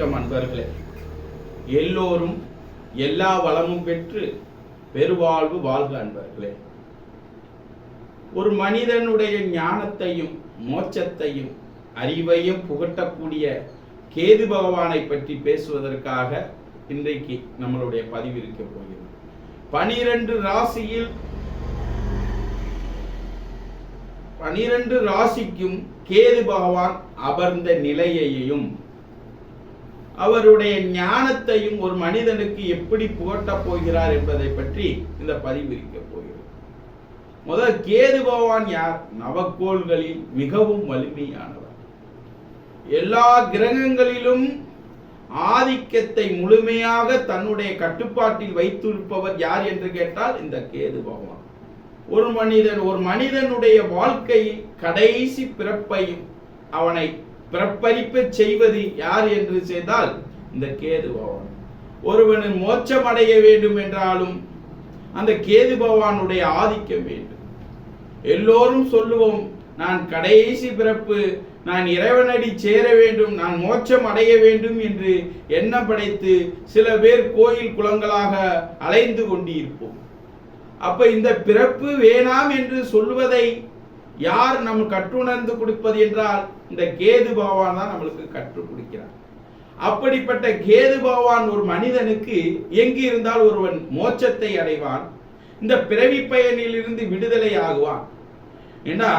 வணக்கம் அன்பர்களே. எல்லோரும் எல்லா வளமும் பெற்று பெருவாழ்வு வாழ்க அன்பர்களே. ஒரு மனிதனுடைய ஞானத்தையும் மோட்சத்தையும் அறிவையும் புகட்டக்கூடிய கேது பகவானை பற்றி பேசுவதற்காக இன்றைக்கு நம்மளுடைய பதிவு இருக்க போகிறது. பனிரெண்டு ராசியில் பனிரெண்டு ராசிக்கும் கேது பகவான் அமர்ந்த நிலையையும் அவருடைய ஞானத்தையும் ஒரு மனிதனுக்கு எப்படி புகட்டப் போகிறார் என்பதை பற்றி இந்த பதிவு இருக்க போகிறது. முதல் கேது பகவான் யார்? நவக்கோள்களில் மிகவும் வலிமையானவர். எல்லா கிரகங்களிலும் ஆதிக்கத்தை முழுமையாக தன்னுடைய கட்டுப்பாட்டில் வைத்திருப்பவர் யார் என்று கேட்டால் இந்த கேது பகவான். ஒரு மனிதன் ஒரு மனிதனுடைய வாழ்க்கையில் கடைசி பிறப்பையும் அவனை பிறப்பரிப்ப செய்வது யார் என்று செய்தால் இந்த கேது பகவான். ஒருவன் மோட்சம் அடைய வேண்டும் என்றாலும் அந்த கேது பகவானுடைய ஆதிக்கம் வேண்டும். எல்லோரும் சொல்லுவோம் நான் கடைசி பிறப்பு நான் இறைவனடி சேர வேண்டும் நான் மோட்சம் அடைய வேண்டும் என்று எண்ணம் படைத்து சில பேர் கோயில் குளங்களாக அலைந்து கொண்டிருப்போம். அப்ப இந்த பிறப்பு வேணாம் என்று சொல்லுவதை யார் நம் கற்றுணர்ந்து கொடுப்பது என்றால் இந்த கேது பகவான் தான் நம்மளுக்கு கற்றுக் கொடுக்கிறார். அப்படிப்பட்ட கேது பகவான் ஒரு மனிதனுக்கு எங்கு இருந்தால் ஒருவன் மோட்சத்தை அடைவான் இந்த பிறவி பயனிலிருந்து விடுதலை ஆகுவான். ஏன்னா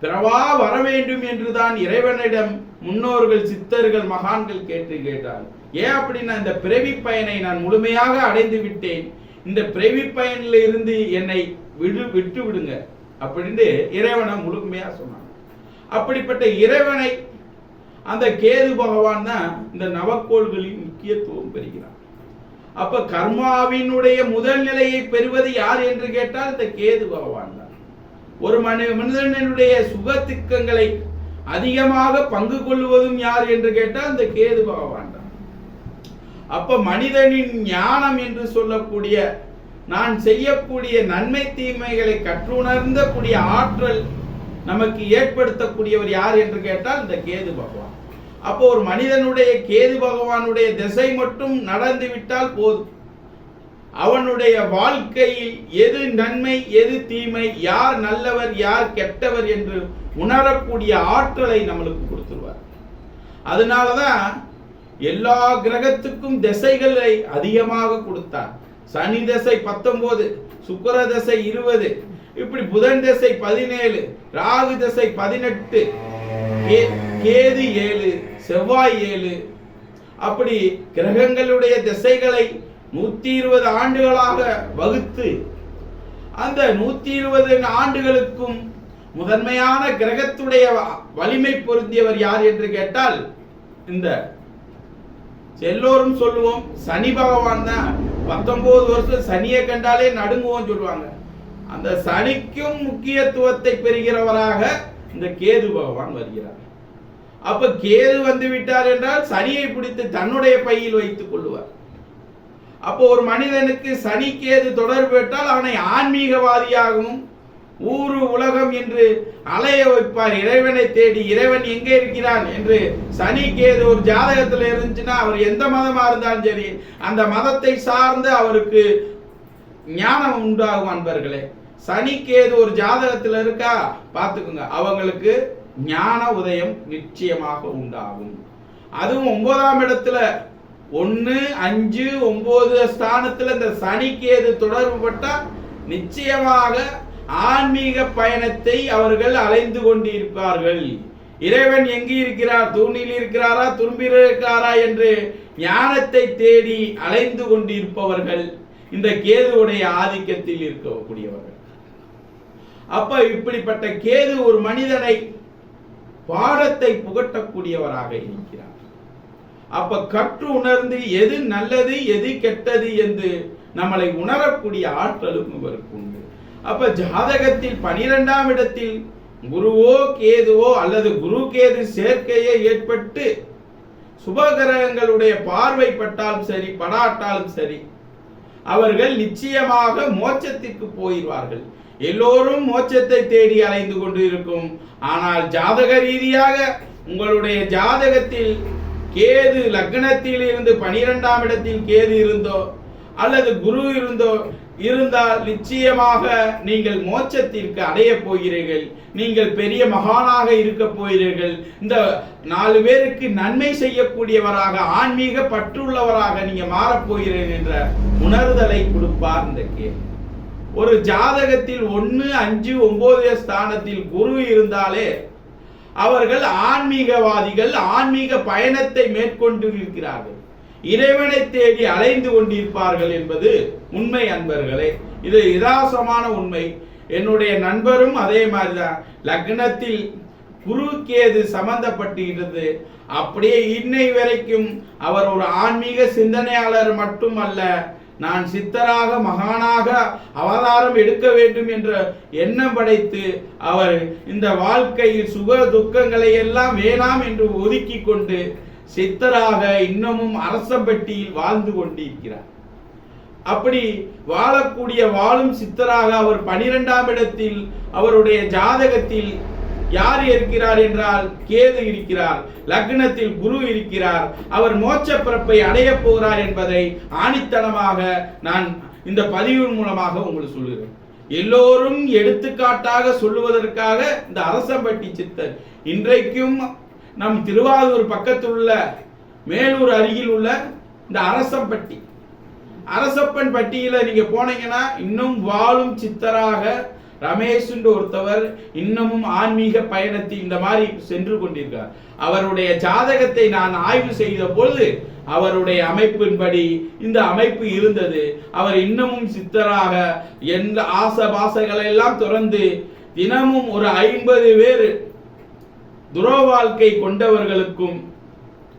பிறவா வர வேண்டும் என்றுதான் இறைவனிடம் முன்னோர்கள் சித்தர்கள் மகான்கள் கேட்டு கேட்டார். ஏன் அப்படின்னா இந்த பிறவி பயனை நான் முழுமையாக அடைந்து விட்டேன். இந்த பிறவி பயனில் இருந்து என்னை விடு விட்டு விடுங்க அப்படின்னு இறைவனை முழுமையா சொன்னான். அப்படிப்பட்ட இறைவனை அந்த கேது பகவான் தான் இந்த நவக்கோள்களின் முக்கியத்துவம் பெறுகிறார். அப்ப கர்மாவினுடைய முதல் நிலையை பெறுவது யார் என்று கேட்டால் இந்த கேது பகவான் தான். ஒரு மனி மனிதனுடைய சுகத்திக்கங்களை அதிகமாக பங்கு கொள்வதும் யார் என்று கேட்டால் இந்த கேது பகவான் தான். அப்ப மனிதனின் ஞானம் என்று சொல்லக்கூடிய நான் செய்யக்கூடிய நன்மை தீமைகளை கற்றுணர்ந்த கூடிய ஆற்றல் நமக்கு ஏற்படுத்தக்கூடியவர் யார் என்று கேட்டால் இந்த கேது பகவான். அப்போ ஒரு மனிதனுடைய கேது பகவானுடைய திசை மட்டும் நடந்து விட்டால் போதும். அவனுடைய வாழ்க்கையில் எது நன்மை எது தீமை யார் நல்லவர் யார் கெட்டவர் என்று உணரக்கூடிய ஆற்றலை நம்மளுக்கு கொடுத்துருவார். அதனாலதான் எல்லா கிரகத்துக்கும் திசைகளை அதிகமாக கொடுத்தார். சனி திசை பத்தொன்பது சுக்கர திசை இருபது இப்படி புதன் திசை பதினேழு ராகு திசை பதினெட்டு கேது ஏழு செவ்வாய் ஏழு. அப்படி கிரகங்களுடைய திசைகளை நூத்தி இருபது ஆண்டுகளாக வகுத்து அந்த நூத்தி இருபது ஆண்டுகளுக்கும் முதன்மையான கிரகத்துடைய வலிமை பொருந்தியவர் யார் என்று கேட்டால் இந்த எல்லோரும் சொல்லுவோம் சனி பகவான் தான். பத்தொன்பது வருஷம் சனியை கண்டாலே நடுங்குவோம் சொல்லுவாங்க. அந்த சனிக்கும் முக்கியத்துவத்தை பெறுகிறவராக இந்த கேது பகவான் வருகிறார். அப்ப கேது வந்து விட்டார் என்றால் சனியை பிடித்து தன்னுடைய பையில் வைத்துக் கொள்வார் அப்போ ஒரு மனிதனுக்கு சனி கேது தொடர்பு பெற்றால் அவனை ஆன்மீகவாதியாகவும் ஊரு உலகம் என்று அலைய வைப்பார். இறைவனை தேடி இறைவன் எங்கே இருக்கிறான் என்று சனி கேது ஒரு ஜாதகத்தில் இருந்துச்சுன்னா அவர் எந்த மதமா இருந்தாலும் சரி அந்த மதத்தை சார்ந்து அவருக்கு ஞானம் உண்டாகும் அன்பர்களே. சனிக்கேது ஒரு ஜாதகத்தில் இருக்கா? பார்த்துக்குங்க. அவங்களுக்கு ஞான உதயம் நிச்சயமாக உண்டாகும். அதுவும் ஒன்பதாம் இடத்துல. ஒன்று அஞ்சு ஒன்பது ஸ்தானத்தில் இந்த சனிக்கேது தொடர்பு பட்டா நிச்சயமாக ஆன்மீக பயணத்தை அவர்கள் அலைந்து கொண்டிருப்பார்கள். இறைவன் எங்கு இருக்கிறார்? தூணில் இருக்கிறாரா? துரும்பில் இருக்கிறாரா என்று ஞானத்தை தேடி அலைந்து கொண்டிருப்பவர்கள் இந்த கேதுவுடைய ஆதிக்கத்தில் இருக்கக்கூடியவர்கள். அப்ப இப்படிப்பட்ட கேது ஒரு மனிதனை பாடத்தை புகட்டக்கூடியவராக இருக்கிறார். அப்ப கற்று உணர்ந்து எது நல்லது எது கெட்டது என்று நம்மளை உணரக்கூடிய ஆற்றலும் இவருக்கு உண்டு. அப்ப ஜாதகத்தில் பனிரெண்டாம் இடத்தில் குருவோ கேதுவோ அல்லது குரு கேது சேர்க்கையே ஏற்பட்டு சுபகிரகங்களுடைய பார்வை பட்டாலும் சரி படாட்டாலும் சரி அவர்கள் நிச்சயமாக மோட்சத்திற்கு போயிடுவார்கள். எல்லோரும் மோட்சத்தை தேடி அலைந்து கொண்டு இருக்கும் ஆனால் ஜாதக ரீதியாக உங்களுடைய ஜாதகத்தில் கேது லக்னத்தில் இருந்து பனிரெண்டாம் இடத்தில் கேது இருந்தோ அல்லது குரு இருந்தோ இருந்தால் நிச்சயமாக நீங்கள் மோட்சத்திற்கு அடைய போகிறீர்கள். நீங்கள் பெரிய மகானாக இருக்க போகிறீர்கள். இந்த நாலு பேருக்கு நன்மை செய்யக்கூடியவராக ஆன்மீக பற்றுள்ளவராக நீங்க மாறப்போகிறீர்கள் என்ற உணர்தலை கொடுப்பார் இந்த கேள்வி ஒரு ஜாதகத்தில் ஒன்று அஞ்சு ஒன்பது ஸ்தானத்தில் குரு இருந்தாலே அவர்கள் ஆன்மீகவாதிகள் ஆன்மீக பயணத்தை மேற்கொண்டு இருக்கிறார்கள். இறைவனை தேடி அலைந்து கொண்டிருப்பார்கள் என்பது உண்மை அன்பர்களே. இது இராசமான உண்மை. என்னுடைய நண்பரும் அதே மாதிரிதான். லக்னத்தில் குரு கேது சம்பந்தப்பட்டிருந்தது. அப்படியே இன்னை வரைக்கும் அவர் ஒரு ஆன்மீக சிந்தனையாளர் மட்டுமல்ல நான் சித்தராக மகானாக அவதாரம் எடுக்க வேண்டும் என்ற எண்ணம் படைத்து அவர் இந்த வாழ்க்கையில் சுக துக்கங்களை எல்லாம் வேணாம் என்று ஒதுக்கி கொண்டு சித்தராக இன்னமும் அரசப்பட்டியில் வாழ்ந்து கொண்டிருக்கிறார். அப்படி வாழக்கூடிய வாழும் சித்தராக அவர் பனிரெண்டாம் இடத்தில் அவருடைய ஜாதகத்தில் யார் இருக்கிறார் என்றால் கேது இருக்கிறார் லக்னத்தில் குரு இருக்கிறார் அவர் மோட்ச பிறப்பை அடைய போகிறார் என்பதை ஆணித்தனமாக நான் இந்த பதிவின் மூலமாக உங்களுக்கு சொல்லுகிறேன். எல்லோரும் எடுத்துக்காட்டாக சொல்லுவதற்காக இந்த அரசம்பட்டி சித்தர் இன்றைக்கும் நம் திருவாரூர் பக்கத்தில் உள்ள மேலூர் அருகில் உள்ள இந்த அரசம்பட்டி. அரசப்பன் பட்டியில நீங்க போனீங்கன்னா இன்னும் வாழும் சித்தராக ரமேஷ் ஒருத்தவர் இன்னமும் ஆன்மீக பயணத்தில் இந்த மாதிரி சென்று கொண்டிருக்கார். அவருடைய ஜாதகத்தை நான் ஆய்வு செய்த பொழுது அவருடைய அமைப்பின்படி இந்த அமைப்பு இருந்தது. அவர் இன்னமும் சித்தராக எந்த ஆசபாசங்களை எல்லாம் துறந்து தினமும் ஒரு ஐம்பது பேர் துரோவாழ்க்கை கொண்டவர்களுக்கும்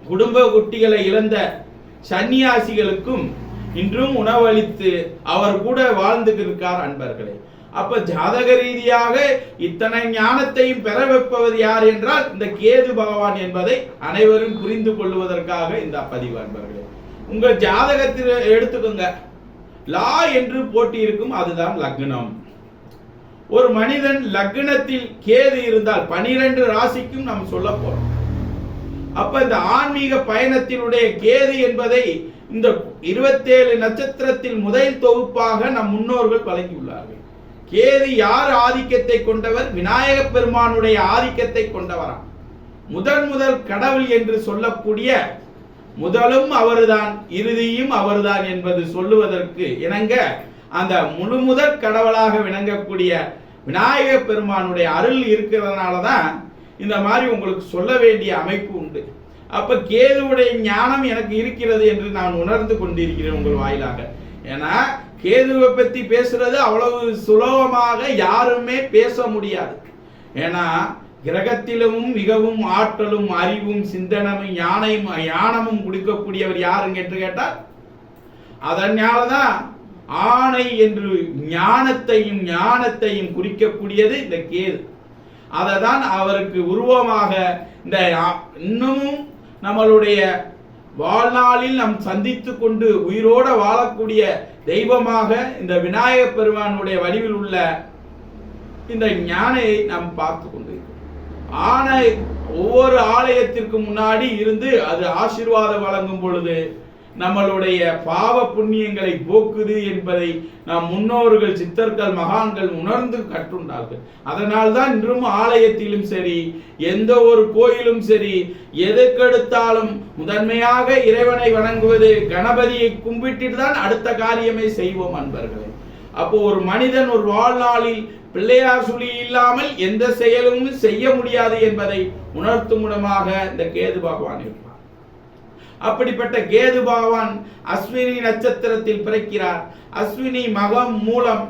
குடும்ப குட்டிகளை இழந்த சன்னியாசிகளுக்கும் இன்றும் உணவளித்து அவர் கூட வாழ்ந்து இருக்கார் அன்பர்களே. அப்ப ஜாதக ரீதியாக இத்தனை ஞானத்தையும் பெற வைப்பவர் யார் என்றால் இந்த கேது பகவான் என்பதை அனைவரும் புரிந்து கொள்வதற்காக இந்த பதிவு அன்பர்களே. உங்கள் ஜாதகத்தில் எடுத்துக்கோங்க. லா என்று போட்டி இருக்கும் அதுதான் லக்னம். ஒரு மனிதன் லக்னத்தில் கேது இருந்தால் பனிரெண்டு ராசிக்கும் நாம் சொல்ல போறோம். அப்ப இந்த ஆன்மீக பயணத்தினுடைய கேது என்பதை இந்த இருபத்தேழு நட்சத்திரத்தில் முதல் தொகுப்பாக நம் முன்னோர்கள் வழங்கியுள்ளார்கள் கேது யார் ஆதிக்கத்தை கொண்டவர்? விநாயக பெருமானுடைய ஆதிக்கத்தை கொண்டவராம். முதன் முதல் கடவுள் என்று சொல்லக்கூடிய முதலும் அவர்தான் இறுதியும் அவர்தான் என்பது சொல்லுவதற்கு இணங்க அந்த முழு முதற் கடவுளாக விளங்கக்கூடிய விநாயக பெருமானுடைய அருள் இருக்கிறதுனால தான் இந்த மாதிரி உங்களுக்கு சொல்ல வேண்டிய அமைப்பு உண்டு. அப்ப கேதுவுடைய ஞானம் எனக்கு இருக்கிறது என்று நான் உணர்ந்து கொண்டிருக்கிறேன் உங்கள் வாயிலாக. ஏன்னா கேதுவை பத்தி பேசுறது அவ்வளவு சுலபமாக யாருமே பேச முடியாது. ஏன்னா கிரகத்திலும் மிகவும் ஆற்றலும் அறிவும் சிந்தனமும் யானையும் ஞானமும் கொடுக்கக்கூடியவர் யாருங்க என்று கேட்டால் அதனாலதான் ஆணை என்று ஞானத்தையும் ஞானத்தையும் குறிக்கக்கூடியது இந்த கேது. அதை தான் அவருக்கு உருவமாக இந்த இன்னமும் நம்மளுடைய வாழ்நாளில் நாம் சந்தித்து கொண்டு உயிரோட வாழக்கூடிய தெய்வமாக இந்த விநாயக பெருமானுடைய வடிவில் உள்ள இந்த ஞானையை நாம் பார்த்து கொண்டிருக்கிறோம். ஆனை ஒவ்வொரு ஆலயத்திற்கு முன்னாடி இருந்து அது ஆசீர்வாதம் வழங்கும் பொழுது நம்மளுடைய பாவ புண்ணியங்களை போக்குது என்பதை நம் முன்னோர்கள் சித்தர்கள் மகான்கள் உணர்ந்து கற்றுண்டார்கள். அதனால் தான் இன்றும் ஆலயத்திலும் சரி எந்த ஒரு கோயிலும் சரி எதுக்கெடுத்தாலும் முதன்மையாக இறைவனை வணங்குவது கணபதியை கும்பிட்டு தான் அடுத்த காரியமே செய்வோம் அன்பர்களே. அப்போ ஒரு மனிதன் ஒரு வாழ்நாளில் பிள்ளையார் சுழி இல்லாமல் எந்த செயலும் செய்ய முடியாது என்பதை உணர்த்தும் மூலமாக இந்த கேது பகவான் இருப்பார் அப்படிப்பட்ட கேது பகவான் அஸ்வினி நட்சத்திரத்தில் பிறக்கிறார். அஸ்வினி மகம் மூலம்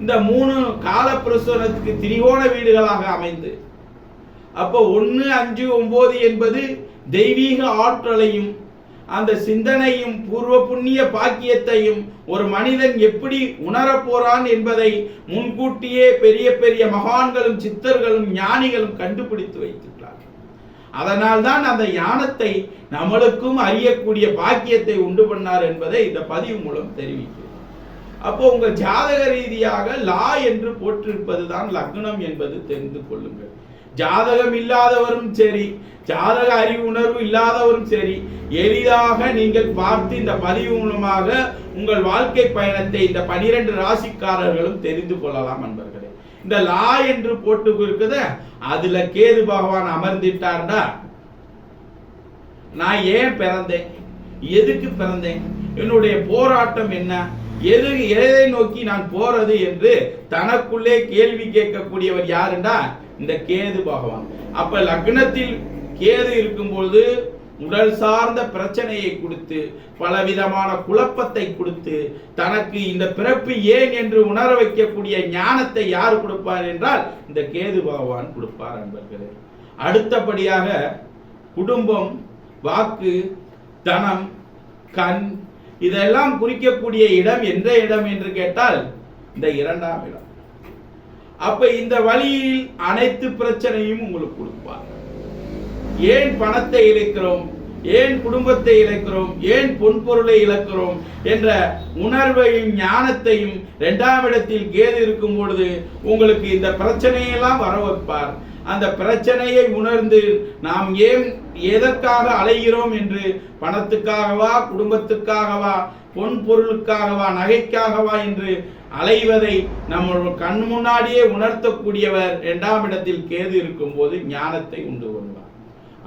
இந்த மூணு காலப்பிரசுரத்துக்கு திரிகோண வீடுகளாக அமைந்து அப்போ ஒன்று அஞ்சு ஒன்பது என்பது தெய்வீக ஆற்றலையும் அந்த சிந்தனையும் பூர்வ புண்ணிய பாக்கியத்தையும் ஒரு மனிதன் எப்படி உணரப் போறான் என்பதை முன்கூட்டியே பெரிய பெரிய மகான்களும் சித்தர்களும் ஞானிகளும் கண்டுபிடித்து வைத்து அதனால் தான் அந்த ஞானத்தை நம்மளுக்கும் அறியக்கூடிய பாக்கியத்தை உண்டு பண்ணார் என்பதை இந்த பதிவு மூலம் தெரிவிக்கிறது அப்போ உங்க ஜாதக ரீதியாக லா என்று போட்டிருப்பது தான் லக்னம் என்பது தெரிந்து கொள்ளுங்கள். ஜாதகம் இல்லாதவரும் சரி ஜாதக அறிவு உணர்வு இல்லாதவரும் சரி எளிதாக நீங்கள் பார்த்து இந்த பதிவு மூலமாக உங்கள் வாழ்க்கை பயணத்தை இந்த பனிரெண்டு ராசிக்காரர்களும் தெரிந்து கொள்ளலாம் நண்பர்களே இந்த லா என்று போட்டு இருக்குது அதுல கேது பகவான் அமர்ந்திட்டார்னா நான் ஏன் பிறந்தேன்? எதுக்கு பிறந்தேன்? என்னுடைய போராட்டம் என்ன? எது எதை நோக்கி நான் போறது என்று தனக்குள்ளே கேள்வி கேட்கக்கூடியவர் யாருண்டா இந்த கேது பகவான். அப்ப லக்னத்தில் கேது இருக்கும்பொழுது உடல் சார்ந்த பிரச்சனையை கொடுத்து பலவிதமான குழப்பத்தை கொடுத்து தனக்கு இந்த பிறப்பு ஏன் என்று உணர வைக்கக்கூடிய ஞானத்தை யார் கொடுப்பார் என்றால் இந்த கேது பகவான் கொடுப்பார் அன்பர்களே. அடுத்தபடியாக குடும்பம் வாக்கு தனம் கண் இதெல்லாம் குறிக்கக்கூடிய இடம் எந்த இடம் என்று கேட்டால் இந்த இரண்டாம் இடம். அப்ப இந்த வழியில் அனைத்து பிரச்சனையும் உங்களுக்கு கொடுப்பாங்க ஏன் பணத்தை இழக்கிறோம்? ஏன் குடும்பத்தை இழக்கிறோம்? ஏன் பொன்பொருளை இழக்கிறோம்? என்ற உணர்வையும் ஞானத்தையும் இரண்டாம் இடத்தில் கேது இருக்கும் பொழுது உங்களுக்கு இந்த பிரச்சனையெல்லாம் வர வைப்பார். அந்த பிரச்சனையை உணர்ந்து நாம் ஏன் எதற்காக அலைகிறோம் என்று பணத்துக்காகவா குடும்பத்துக்காகவா பொன் பொருளுக்காகவா நகைக்காகவா என்று அலைவதை நம்ம கண் முன்னாடியே உணர்த்தக்கூடியவர் இரண்டாம் இடத்தில் கேது இருக்கும்போது ஞானத்தை உண்டு கொள்வார்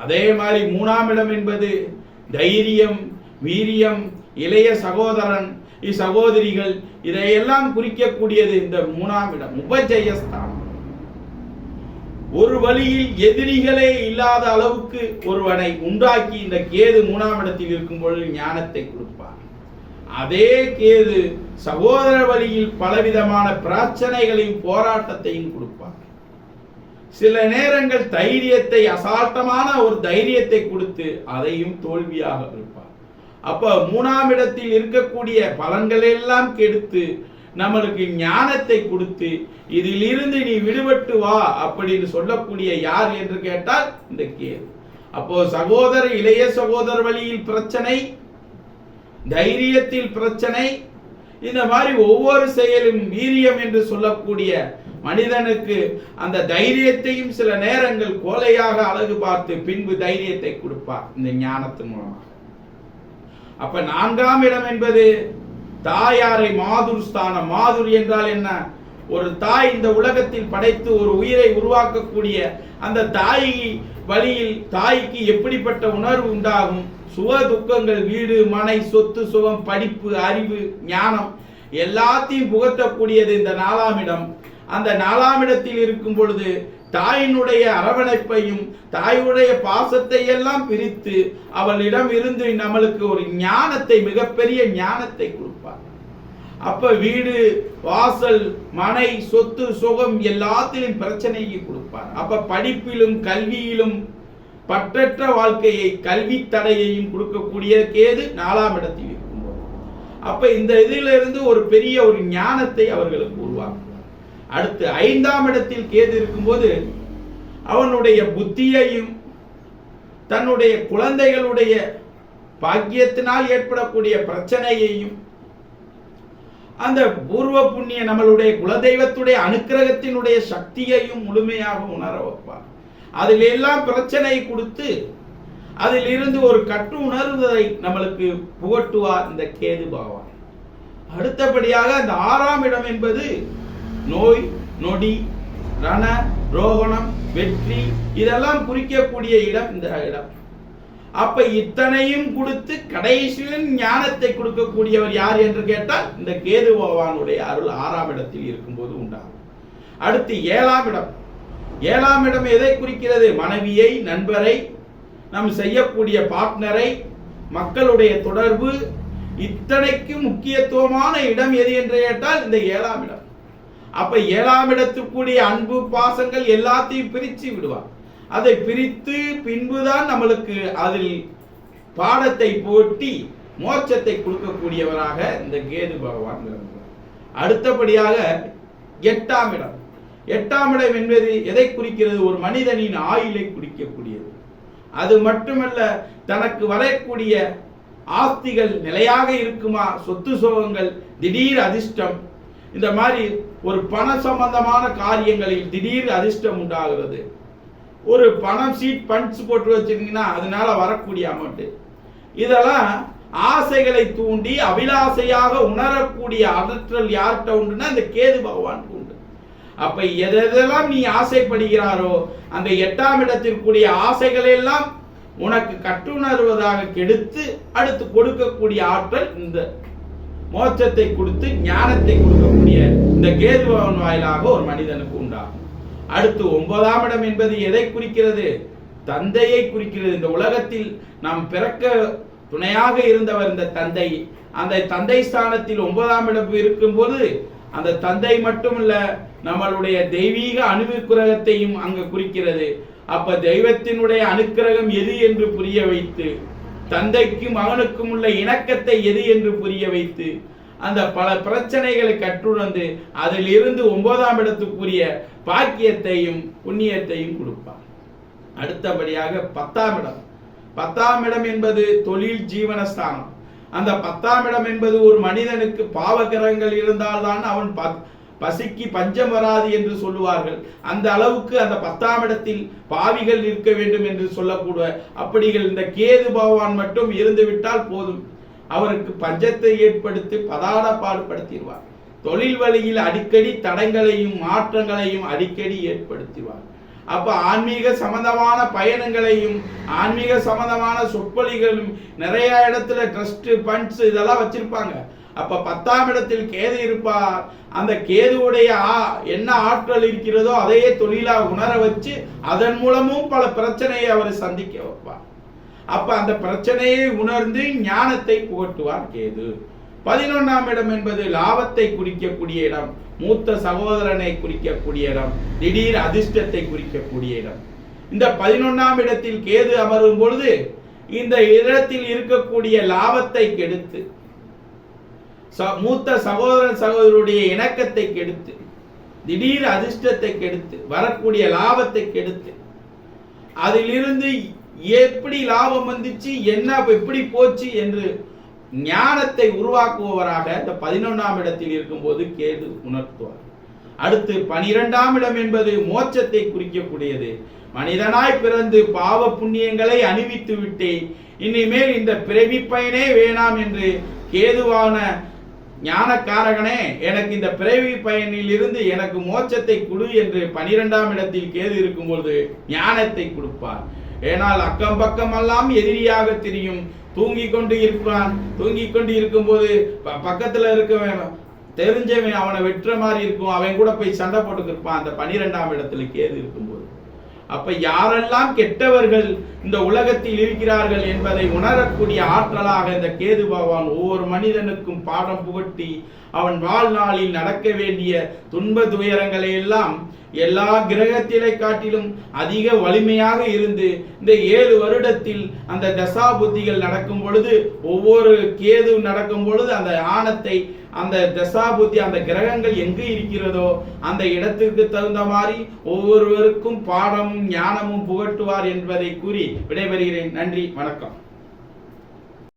அதே மாதிரி மூணாம் இடம் என்பது தைரியம் வீரியம் இளைய சகோதரன் இசகோதரிகள் இதையெல்லாம் குறிக்கக்கூடியது இந்த மூணாம் இடம் உபஜயஸ்தானம். ஒரு வழியில் எதிரிகளே இல்லாத அளவுக்கு ஒருவனை உண்டாக்கி இந்த கேது மூணாம் இடத்தில் இருக்கும் பொழுது ஞானத்தை கொடுப்பார். அதே கேது சகோதர வழியில் பலவிதமான பிரச்சனைகளையும் போராட்டத்தையும் கொடுப்பார். சில நேரங்கள் தைரியத்தை அசால்ட்டமான ஒரு தைரியத்தை கொடுத்து அதையும் தோல்வியாக இருப்பார் அப்ப மூணாம் இடத்தில் இருக்கக்கூடிய பலன்கள் எல்லாம் கெடுத்து நம்மளுக்கு ஞானத்தை கொடுத்து இதில் இருந்து நீ விடுபட்டு வா அப்படின்னு சொல்லக்கூடிய யார் என்று கேட்டால் இந்த கேது. அப்போ சகோதர இளைய சகோதர வழியில் பிரச்சனை தைரியத்தில் பிரச்சனை இந்த மாதிரி ஒவ்வொரு செயலும் வீரியம் என்று சொல்லக்கூடிய மனிதனுக்கு அந்த தைரியத்தையும் சில நேரங்கள் கோலையாக அழகு பார்த்து பின்பு தைரியத்தை கொடுப்பார் இந்த ஞானத்தின் மூலமாக. அப்ப நான்காம் இடம் என்பது தாயாரை மாதுர் ஸ்தானம். மாதுர் என்றால் என்ன? ஒரு தாய் இந்த உலகத்தில் படைத்து ஒரு உயிரை உருவாக்கக்கூடிய அந்த தாய் வழியில் தாய்க்கு எப்படிப்பட்ட உணர்வு உண்டாகும்? சுக துக்கங்கள் வீடு மனை சொத்து சுகம் படிப்பு அறிவு ஞானம் எல்லாத்தையும் புகட்டக்கூடியது இந்த நாலாம் இடம். அந்த நாலாம் இடத்தில் இருக்கும் பொழுது தாயினுடைய அரவணைப்பையும் தாயுடைய பாசத்தை எல்லாம் பிரித்து அவளிடம் இருந்து நம்மளுக்கு ஒரு ஞானத்தை மிகப்பெரிய ஞானத்தை கொடுப்பார். அப்ப வீடு வாசல் மனை சொத்து சுகம் எல்லாத்திலும் பிரச்சனையை கொடுப்பார். அப்ப படிப்பிலும் கல்வியிலும் பற்றற்ற வாழ்க்கையை கல்வி தடையையும் கொடுக்கக்கூடிய கேது நாலாம் இடத்தில் இருக்கும்போது அப்ப இந்த இதிலிருந்து ஒரு பெரிய ஒரு ஞானத்தை அவர்களுக்கு உருவாக்கும். அடுத்து ஐந்தாம் இடத்தில் கேது இருக்கும்போது அவனுடைய புத்தியையும் தன்னுடைய குழந்தைகளுடைய பாக்கியத்தினால் ஏற்படக்கூடிய பிரச்சனையையும் அந்த பூர்வ புண்ணிய நம்மளுடைய குலதெய்வத்துடைய அனுக்கிரகத்தினுடைய சக்தியையும் முழுமையாக உணர வைப்பார் அதில் எல்லாம் பிரச்சனை கொடுத்து அதில் இருந்து ஒரு கற்று உணர்வதை நம்மளுக்கு புகட்டுவார் இந்த கேது பாவான் அடுத்தபடியாக அந்த ஆறாம் இடம் என்பது நோய் நொடி ரண ரோகணம் வெற்றி இதெல்லாம் குறிக்கக்கூடிய இடம் இந்த இடம். அப்ப இத்தனையும் கொடுத்து கடைசியில் ஞானத்தை கொடுக்கக்கூடியவர் யார் என்று கேட்டால் இந்த கேது பகவானுடைய அருள் ஆறாம் இடத்தில் இருக்கும்போது உண்டாகும். அடுத்து ஏழாம் இடம். ஏழாம் இடம் எதை குறிக்கிறது? மனைவியை நண்பரை நாம் செய்யக்கூடிய பார்ட்னரை மக்களுடைய தொடர்பு இத்தனைக்கும் முக்கியத்துவமான இடம் எது என்று கேட்டால் இந்த ஏழாம் இடம். அப்ப ஏழாம் இடத்துக்குரிய அன்பு பாசங்கள் எல்லாத்தையும் பிரித்து விடுவார். அதை பிரித்து பின்புதான் நம்மளுக்கு அதில் பாடத்தை போட்டி மோட்சத்தை கொடுக்கக்கூடியவராக இந்த கேது பகவான் விளங்குவார். அடுத்தபடியாக எட்டாம் இடம். எட்டாம் இடம் என்பது எதை குறிக்கிறது? ஒரு மனிதனின் ஆயுளை குறிக்கக்கூடியது. அது மட்டுமல்ல தனக்கு வரக்கூடிய ஆஸ்திகள் நிலையாக இருக்குமா? சொத்து சோகங்கள் திடீர் அதிர்ஷ்டம் இந்த மாதிரி ஒரு பண சம்பந்தமான காரியங்களில் திடீர் அதிர்ஷ்டம் உண்டாகிறது. ஒரு பணம் சீட் பண்ட்ஸ் போட்டு வச்சிருந்தீங்கன்னா அதனால வரக்கூடிய அமௌண்ட்டு இதெல்லாம் ஆசைகளை தூண்டி அபிலாசையாக உணரக்கூடிய ஆற்றல் யார்கிட்ட உண்டுன்னா இந்த கேது பகவானுக்கு உண்டு. அப்ப எதெல்லாம் நீ ஆசைப்படுகிறாரோ அந்த எட்டாம் இடத்திற்குரிய ஆசைகளை எல்லாம் உனக்கு கட்டுணர்வதாக கெடுத்து அடுத்து கொடுக்கக்கூடிய ஆற்றல் இந்த மோட்சத்தை கொடுத்து ஞானத்தை கொடுக்கக்கூடிய இந்த கேது வாயிலாக ஒரு மனிதனுக்கு உண்டாகும். அடுத்து ஒன்பதாம் இடம் என்பது எதை குறிக்கிறது? தந்தையை குறிக்கிறது. இந்த உலகத்தில் நாம் பிறக்க துணையாக இருந்தவர் இந்த தந்தை. அந்த தந்தை ஸ்தானத்தில் ஒன்பதாம் இடம் இருக்கும்போது அந்த தந்தை மட்டுமல்ல நம்மளுடைய தெய்வீக அணுவிக்கிரகத்தையும் அங்கு குறிக்கிறது. அப்ப தெய்வத்தினுடைய அனுக்கிரகம் எது என்று புரிய வைத்து தந்தைக்கும் மகனுக்கும் உள்ள இணக்கத்தை எது என்று புரிய வைத்து அந்த பல பிரச்சனைகளை கற்றுணர்ந்து அதில் இருந்து ஒன்பதாம் இடத்துக்குரிய பாக்கியத்தையும் புண்ணியத்தையும் கொடுப்பார். அடுத்தபடியாக பத்தாம் இடம். பத்தாம் இடம் என்பது தொழில் ஜீவனஸ்தானம். அந்த பத்தாம் இடம் என்பது ஒரு மனிதனுக்கு பாவகிரகங்கள் இருந்தால்தான் அவன் ப- பசிக்கு பஞ்சம் வராது என்று சொல்லுவார்கள். அந்த அளவுக்கு அந்த பத்தாம் இடத்தில் பாவிகள் இருக்க வேண்டும் என்று சொல்லக்கூட அப்படிகள் இந்த கேது பகவான் மட்டும் இருந்துவிட்டால் போதும். அவருக்கு பஞ்சத்தை ஏற்படுத்தி பதாட பாடுபடுத்திடுவார். தொழில் வழியில் அடிக்கடி தடங்களையும் மாற்றங்களையும் அடிக்கடி ஏற்படுத்துவார் அப்ப ஆன்மீக சம்பந்தமான பயணங்களையும் ஆன்மீக சம்பந்தமான சொற்பொழிகளும் நிறைய இடத்துல ட்ரஸ்ட் ஃபண்ட்ஸ் இதெல்லாம் வச்சிருப்பாங்க. அப்ப பத்தாம் இடத்தில் கேது இருப்பார். அந்த கேதுவுடைய ஆ- என்ன ஆற்றல் இருக்கிறதோ அதையே தொழிலா உணர வச்சு அதன் மூலமும் பல பிரச்சனையை அவர் சந்திக்க வைப்பார். அப்ப அந்த பிரச்சனையை உணர்ந்து ஞானத்தை புகட்டுவார் கேது. பதினொன்றாம் இடம் என்பது லாபத்தை குறிக்கக்கூடிய இடம் மூத்த சகோதரனை குறிக்கக்கூடிய இடம் திடீர் அதிர்ஷ்டத்தை குறிக்கக்கூடிய இடம். இந்த பதினொன்றாம் இடத்தில் கேது அமரும் பொழுது இந்த இடத்தில் இருக்கக்கூடிய லாபத்தை கெடுத்து மூத்த சகோதரன் சகோதரருடைய இணக்கத்தை கெடுத்து திடீர் அதிர்ஷ்டத்தை கெடுத்து வரக்கூடிய லாபத்தை கெடுத்து அதிலிருந்து எப்படி லாபம் வந்துச்சு என்ன எப்படி போச்சு என்று ஞானத்தை உருவாக்குபவராக இந்த பதினொன்றாம் இடத்தில் இருக்கும்போது கேது உணர்த்துவார். அடுத்து பனிரெண்டாம் இடம் என்பது மோட்சத்தை குறிக்கக்கூடியது. மனிதனாய் பிறந்து பாவ புண்ணியங்களை அணிவித்து விட்டேன் இனிமேல் இந்த பிறவி பயனே வேணாம் என்று கேதுவான ஞானக்காரகனே எனக்கு இந்த பிறவி பயனில் இருந்து எனக்கு மோட்சத்தை கொடு என்று பனிரெண்டாம் இடத்தில் கேது இருக்கும்பொழுது ஞானத்தை கொடுப்பார். ஏனால் அக்கம் பக்கமெல்லாம் எதிரியாக தெரியும். தூங்கிக் கொண்டு இருப்பான். தூங்கி கொண்டு இருக்கும்போது ப- பக்கத்துல இருக்கவன் தெரிஞ்சவன் அவனை வெட்டுற மாதிரி இருக்கும். அவன் கூட போய் சண்டை போட்டுக்கிருப்பான் அந்த பனிரெண்டாம் இடத்துல கேது இருக்கும் அப்ப யாரெல்லாம் கெட்டவர்கள் இந்த உலகத்தில் இருக்கிறார்கள் என்பதை உணரக்கூடிய ஆற்றலாக இந்த கேது பகவான் ஒவ்வொரு மனிதனுக்கும் பாடம் புகட்டி அவன் வாழ்நாளில் நடக்க வேண்டிய துன்ப துயரங்களை எல்லாம் எல்லா கிரகத்திலே காட்டிலும் அதிக வலிமையாக இருந்து இந்த ஏழு வருடத்தில் அந்த தசா புத்திகள் நடக்கும் பொழுது ஒவ்வொரு கேது நடக்கும் பொழுது அந்த ஆணத்தை அந்த தசா புத்தி அந்த கிரகங்கள் எங்கு இருக்கிறதோ அந்த இடத்திற்கு தகுந்த மாதிரி ஒவ்வொருவருக்கும் பாடமும் ஞானமும் புகட்டுவார் என்பதை கூறி விடைபெறுகிறேன். நன்றி வணக்கம்.